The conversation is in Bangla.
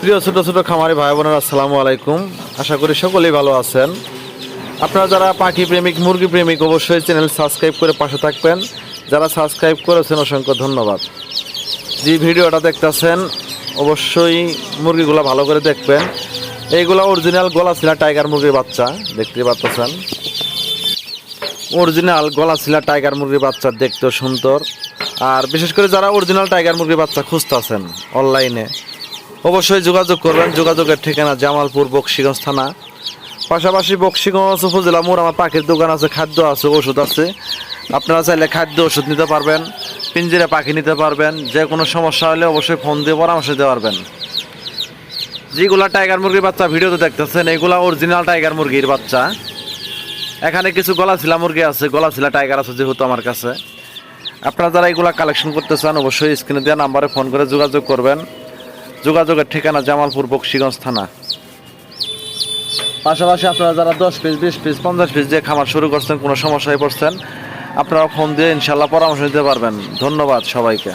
প্রিয় ছোট ছোট খামারি ভাই বোনেরা, আসসালামু আলাইকুম। আশা করি সকলেই ভালো আছেন। আপনারা যারা পাখি প্রেমিক, মুরগি প্রেমিক, অবশ্যই চ্যানেল সাবস্ক্রাইব করে পাশে থাকবেন। যারা সাবস্ক্রাইব করেছেন, অসংখ্য ধন্যবাদ। যে ভিডিওটা দেখতেছেন, অবশ্যই মুরগিগুলো ভালো করে দেখবেন। এইগুলো অরিজিনাল গলা ছিলা টাইগার মুরগির বাচ্চা দেখতে পাচ্ছেন অরিজিনাল গলা ছিলা টাইগার মুরগির বাচ্চা, দেখতেও সুন্দর। আর বিশেষ করে যারা অরিজিনাল টাইগার মুরগির বাচ্চা খুঁজতেছেন অনলাইনে অবশ্যই যোগাযোগ করবেন। যোগাযোগের ঠিকানা জামালপুর বক্সিগঞ্জ থানা। পাশাপাশি বক্সিগঞ্জ উপজেলা মোড়, আমার পাখির দোকান আছে, খাদ্য আছে, ওষুধ আছে। আপনারা চাইলে খাদ্য ওষুধ নিতে পারবেন, পিঞ্জিরে পাখি নিতে পারবেন, যে কোনো সমস্যা হলে অবশ্যই ফোন দিয়ে পরামর্শ দিতে পারবেন। যেগুলা টাইগার মুরগির বাচ্চা ভিডিওতে দেখতেছেন, এগুলা অরিজিনাল টাইগার মুরগির বাচ্চা। এখানে কিছু গলা ছিলা মুরগি আছে গলা ছিলা টাইগার আছে যেহেতু আমার কাছে। আপনারা যারা এগুলা কালেকশন করতে চান, অবশ্যই স্ক্রিনে দেওয়া নাম্বারে ফোন করে যোগাযোগ করবেন। যোগাযোগের ঠিকানা জামালপুর, বক্সিগঞ্জ থানা। পাশাপাশি আপনারা যারা দশ পিস বিশ পিস পঞ্চাশ পিস দিয়ে খামার শুরু করছেন, কোনো সমস্যায় পড়ছেন, আপনারা ফোন দিয়ে ইনশাল্লাহ পরামর্শ দিতে পারবেন। ধন্যবাদ সবাইকে।